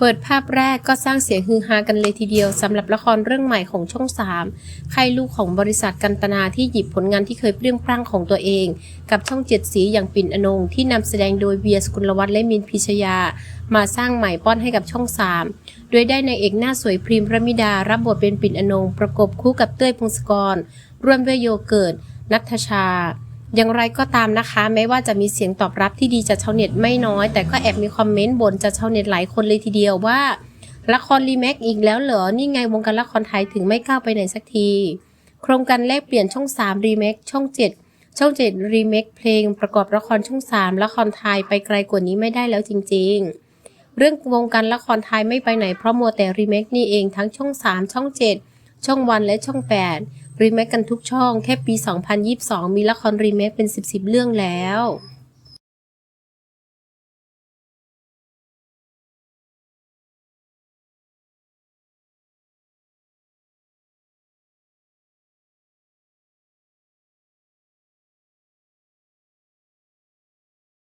เปิดภาพแรกก็สร้างเสียงฮือฮากันเลยทีเดียวสำหรับละครเรื่องใหม่ของช่อง3ใครลูกของบริษัทกันตนาที่หยิบผลงานที่เคยเปรี้ยงปร้างของตัวเอง กับช่องเจ็ดสีอย่างปิ่นอนงที่นำแสดงโดยเวียสกุลวัฒน์และมินพิชยา มาสร้างใหม่ป้อนให้กับช่อง 3 โดยได้นางเอกหน้าสวยพริมพระมิดารับบทเป็นปิ่นอนงประกบคู่กับเต้ยพงศกร ร่วมด้วยโยเกิร์ตนัทชา อย่างไรก็ตามนะคะแม้ว่าจะมีเสียงตอบรับที่ดีจากชาวเน็ตไม่น้อย แต่ก็แอบมีคอมเมนต์บ่นจากชาวเน็ตหลายคนเลยทีเดียวว่า ละครรีเมคอีกแล้วเหรอ นี่ไงวงการละครไทยถึงไม่ก้าวไปไหนสักที โครงการแลกเปลี่ยนช่อง 3 รีเมคช่อง 7 ช่อง 7 รีเมคเพลงประกอบละครช่อง 3 ละครไทยไปไกลกว่านี้ไม่ได้แล้วจริง ๆ เรื่องวงการละครไทยไม่ไปไหนเพราะมัวแต่รีเมคนี่เองทั้งช่อง 3 ช่อง 7 ช่องวันและช่อง 8 รีเมคกันทุกช่องแค่ปี 2022 มีละครรีเมคเป็น 10 10เรื่องแล้ว